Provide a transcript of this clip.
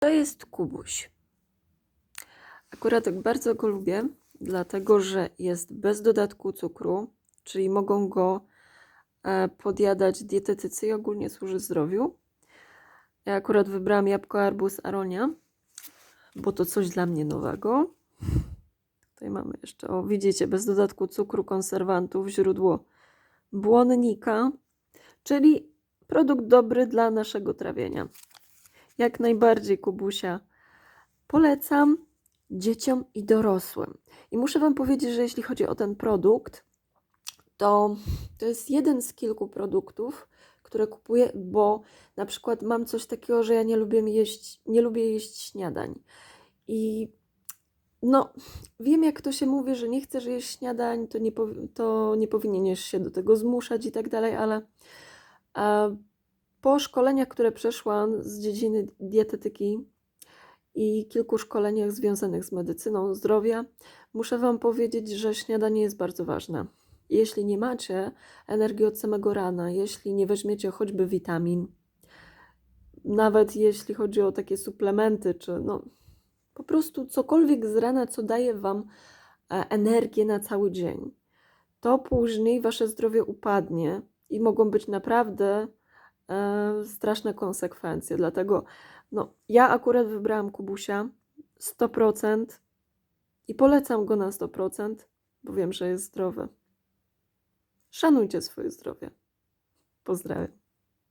To jest kubuś. Akurat tak bardzo go lubię, dlatego że jest bez dodatku cukru, czyli mogą go e, podjadać dietetycy i ogólnie służy zdrowiu. Ja akurat wybrałam jabłko, arbuz, aronia, bo to coś dla mnie nowego. Tutaj mamy jeszcze, o widzicie, bez dodatku cukru, konserwantów, źródło błonnika, czyli produkt dobry dla naszego trawienia. Jak najbardziej kubusia polecam dzieciom i dorosłym. I muszę Wam powiedzieć, że jeśli chodzi o ten produkt, to to jest jeden z kilku produktów, które kupuję, bo na przykład mam coś takiego, że ja nie lubię jeść, nie lubię jeść śniadań. I no, wiem jak to się mówi, że nie chcesz jeść śniadań, to nie, to nie powinieneś się do tego zmuszać i tak dalej, ale po szkoleniach, które przeszłam z dziedziny dietetyki i kilku szkoleniach związanych z medycyną zdrowia, muszę Wam powiedzieć, że śniadanie jest bardzo ważne. Jeśli nie macie energii od samego rana, jeśli nie weźmiecie choćby witamin, nawet jeśli chodzi o takie suplementy, czy no po prostu cokolwiek z rana, co daje Wam e, energię na cały dzień, to później Wasze zdrowie upadnie i mogą być naprawdę straszne konsekwencje. Dlatego no, ja akurat wybrałam Kubusia 100% i polecam go na 100%, bo wiem, że jest zdrowy. Szanujcie swoje zdrowie. Pozdrawiam.